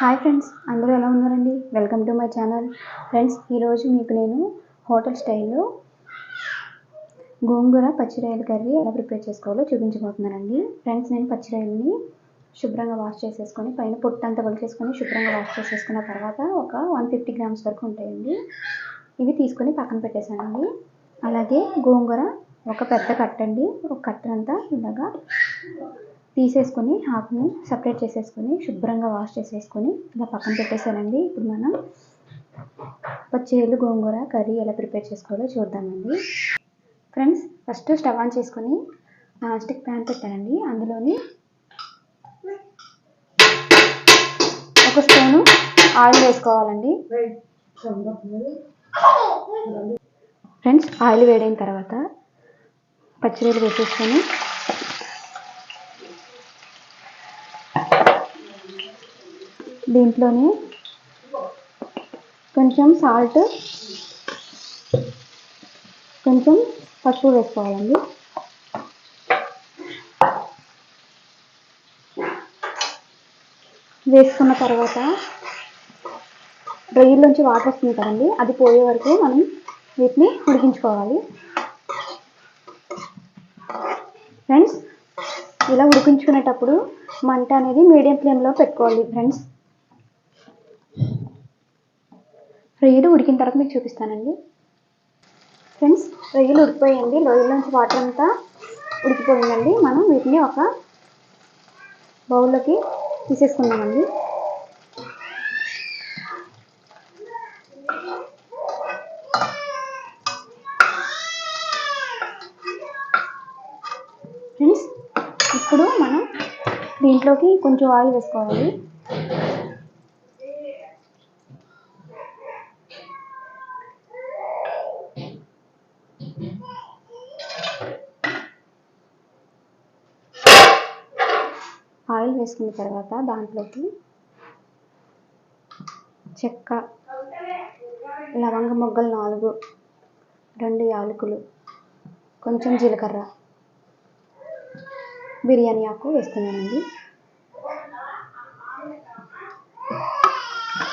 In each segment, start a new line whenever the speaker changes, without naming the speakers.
Hi friends అందరూ ఎలా ఉన్నారండి? Welcome to my channel. Friends ఈరోజు మీకు నేను హోటల్ స్టైల్లో గోంగూర పచ్చిరాయల కర్రీ ఎలా ప్రిపేర్ చేసుకోవాలో చూపించబోతున్నానండి. ఫ్రెండ్స్ నేను పచ్చిరాయలని శుభ్రంగా వాష్ చేసేసుకొని పైన పొట్టు అంతా వలిచేసుకొని శుభ్రంగా వాష్ చేసేసుకున్న తర్వాత ఒక వన్ ఫిఫ్టీ గ్రామ్స్ వరకు ఉంటాయండి. ఇవి తీసుకొని పక్కన పెట్టేశానండి. అలాగే గోంగూర ఒక పెద్ద కట్టండి. ఒక కట్టనంతా ఇలాగా తీసేసుకొని హాఫ్ని సపరేట్ చేసేసుకొని శుభ్రంగా వాష్ చేసేసుకొని ఇలా పక్కన పెట్టేశానండి. ఇప్పుడు మనం పచ్చేలు గోంగూర కర్రీ ఎలా ప్రిపేర్ చేసుకోవాలో చూద్దామండి. ఫ్రెండ్స్ ఫస్ట్ స్టవ్ ఆన్ చేసుకొని నాన్ స్టిక్ ప్యాన్ పెట్టానండి. అందులోని ఒక స్పూను ఆయిల్ వేసుకోవాలండి. ఫ్రెండ్స్ ఆయిల్ వేడైన తర్వాత పచ్చిరొయ్యలు వేసేసుకొని దీంట్లోనే కొంచెం సాల్ట్ కొంచెం పసుపు వేసుకోవాలండి. వేసుకున్న తర్వాత రొయ్యల్లోంచి వాటర్ వస్తుంది కదండి అది పోయే వరకు మనం వీటిని ఉడికించుకోవాలి. ఫ్రెండ్స్ ఇలా ఉడికించుకునేటప్పుడు మంట అనేది మీడియం ఫ్లేమ్లో పెట్టుకోవాలి. ఫ్రెండ్స్ రొయ్యలు ఉడికిన తర్వాత మీకు చూపిస్తానండి. ఫ్రెండ్స్ రొయ్యలు ఉడికిపోయండి రొయ్యలోంచి వాటర్ అంతా ఉడికిపోయిందండి. మనం వీటిని ఒక బౌల్లోకి తీసేసుకుందామండి. ఫ్రెండ్స్ ఇప్పుడు మనం దీంట్లోకి కొంచెం ఆయిల్ వేసుకోవాలి ఆయిల్ వేసుకున్న తర్వాత దాంట్లోకి చెక్క లవంగ మొగ్గలు నాలుగు రెండు యాలకులు కొంచెం జీలకర్ర బిర్యానీ ఆకు వేస్తున్నానండి.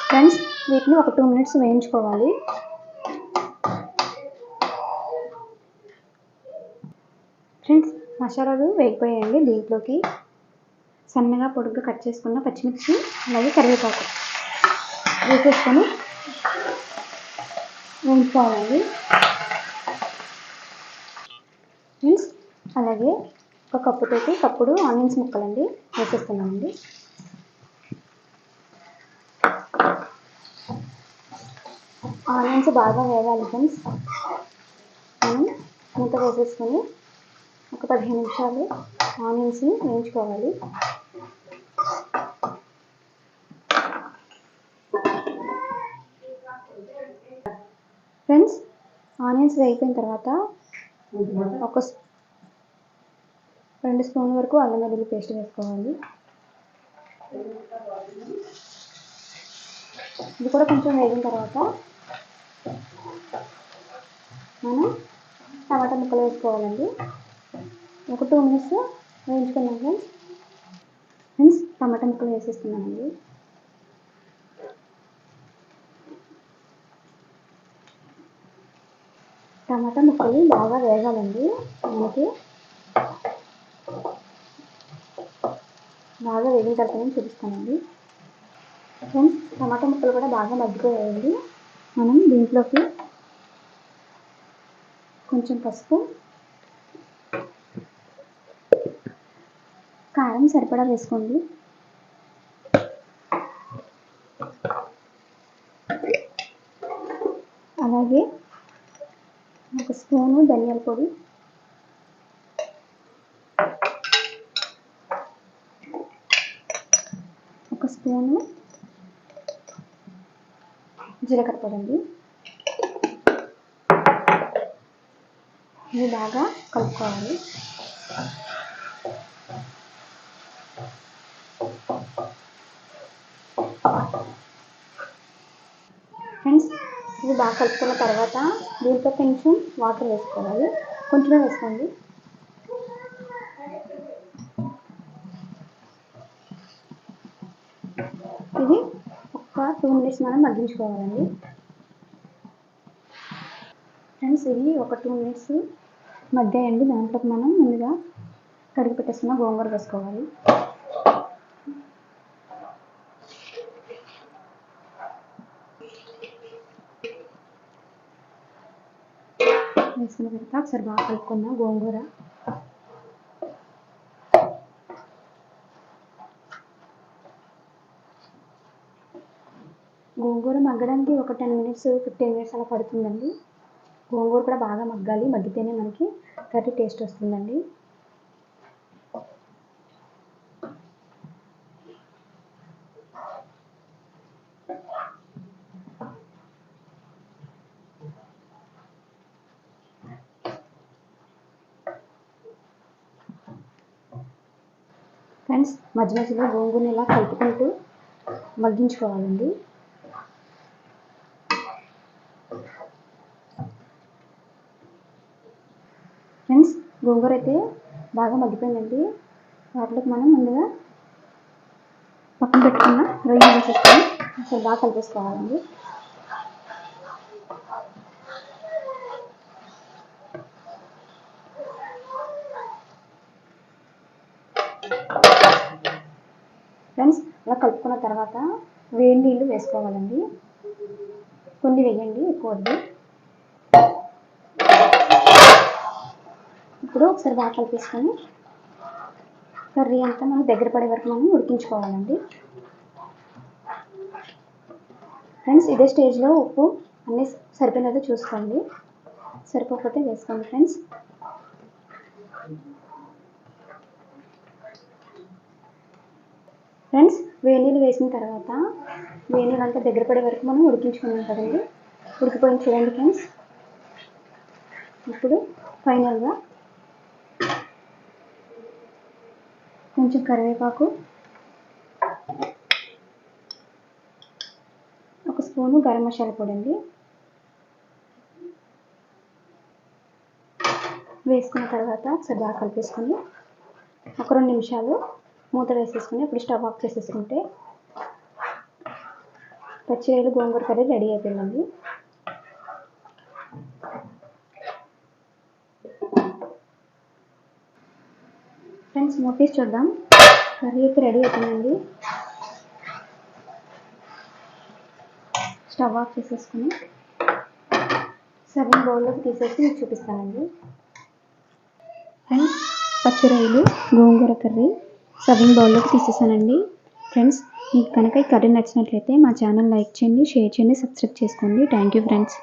ఫ్రెండ్స్ వీటిని ఒక టూ మినిట్స్ వేయించుకోవాలి. ఫ్రెండ్స్ మసాలాలు వేగిపోయాయండి దీంట్లోకి. సన్నగా పొడుగ్గా కట్ చేసుకున్న పచ్చిమిర్చి అలాగే కరివేపాకు వేసేసుకొని వేయించుకోవాలండి ఫ్రెండ్స్ అలాగే ఒక కప్పుతోటి కప్పుడు ఆనియన్స్ ముక్కలండి వేసేస్తున్నామండి. ఆనియన్స్ బాగా వేగాలి ఫ్రెండ్స్ మనం మూత వేసేసుకొని ఒక పదిహేను నిమిషాలు ఆనియన్స్ని వేయించుకోవాలి. ఫ్రెండ్స్ ఆనియన్స్ వేగిపోయిన తర్వాత ఒక రెండు స్పూన్ వరకు అల్లం వెల్లుల్లి పేస్ట్ వేసుకోవాలి. ఇది కూడా కొంచెం వేగిన తర్వాత మనం టమాటా ముక్కలు వేసుకోవాలండి. ఒక టూ మినిట్స్ వేయించుకున్నాం ఫ్రెండ్స్. ఫ్రెండ్స్ టమాటా ముక్కలు వేసేస్తున్నామండి టమాటా ముక్కలు బాగా వేగాలండి. మనకి బాగా వేగిన తర్వాత నేను చూపిస్తానండి. ఫ్రెండ్స్ టమాటా ముక్కలు కూడా బాగా మగ్గిపోయాయండి. మనం దీంట్లోకి కొంచెం పసుపు కారం సరిపడా వేసుకోండి. అలాగే ఒక స్పూను ధనియాల పొడి. ఒక స్పూను జీలకర్ర పొడి అండి ఇవి బాగా కలుపుకోవాలి. ఫ్రెండ్స్ ఇది బాగా కలుపుకున్న తర్వాత దీంట్లో కొంచెం వాటర్ వేసుకోవాలి. కొంచెమే వేసుకోండి. ఇది ఒక టూ మినిట్స్ మనం మగ్గించుకోవాలండి. ఫ్రెండ్స్ ఇవి ఒక టూ మినిట్స్ మగ్గాయండి. దాంట్లోకి మనం ముందుగా కడిగి పెట్టేసుకున్న గోంగూర వేసుకోవాలి. వేసుకున్న తర్వాత ఒకసారి బాగా కలుపుకుందాం గోంగూర గోంగూర మగ్గడానికి ఒక టెన్ మినిట్స్ ఫిఫ్టీన్ మినిట్స్ అలా పడుతుందండి. గోంగూర కూడా బాగా మగ్గాలి. మగ్గితేనే మనకి కర్రీ టేస్ట్ వస్తుందండి. ఫ్రెండ్స్ మధ్య మధ్యలో గోంగూరని ఇలా కలుపుకుంటూ మగ్గించుకోవాలండి. ఫ్రెండ్స్ గోంగూర అయితే బాగా మగ్గిపోయిందండి. వాటిలోకి మనం ముందుగా పక్కన పెట్టుకున్న రొయ్యలు వేసేసుకొని అసలు బాగా కలిపేసుకోవాలండి. ఫ్రెండ్స్ అలా కలుపుకున్న తర్వాత వేడి నీళ్ళు వేసుకోవాలండి. కొన్ని వేయండి ఎక్కువ వద్దు. ఇప్పుడు ఒకసారి బాగా కలిపేసుకొని కర్రీ అంతా మనం దగ్గర పడే వరకు మనం ఉడికించుకోవాలండి. ఫ్రెండ్స్ ఇదే స్టేజ్లో ఉప్పు అన్నీ సరిపోయినదో చూసుకోండి. సరిపోకపోతే వేసుకోండి ఫ్రెండ్స్. ఫ్రెండ్స్ వేడి నీళ్ళు వేసిన తర్వాత వేడి అంతా దగ్గర పడే వరకు మనం ఉడికించుకున్నాం కదండి. ఉడికిపోయింది చూడండి ఫ్రెండ్స్. ఇప్పుడు ఫైనల్గా కొంచెం కరివేపాకు ఒక స్పూను గరం మసాలా పొడి అండి. వేసుకున్న తర్వాత ఒకసారి బాగా కలిపేసుకొని ఒక రెండు నిమిషాలు మూత వేసేసుకుని ఇప్పుడు స్టవ్ ఆఫ్ చేసేసుకుంటే పచ్చిరొయ్యలు గోంగూర కర్రీ రెడీ అయిపోయిందండి. ఫ్రెండ్స్ మూత చూద్దాం. కర్రీ అయితే రెడీ అవుతుందండి స్టవ్ ఆఫ్ చేసేసుకుని సర్వింగ్ బౌల్లోకి తీసేసి మీకు చూపిస్తానండి. ఫ్రెండ్స్ పచ్చి గోంగూర కర్రీ సర్వింగ్ బౌల్లోకి తీసేసానండి. ఫ్రెండ్స్ మీకు కనుక ఈ కర్రీ నచ్చినట్లయితే మా ఛానల్ లైక్ చేయండి షేర్ చేయండి సబ్స్క్రైబ్ చేసుకోండి. Thank you friends.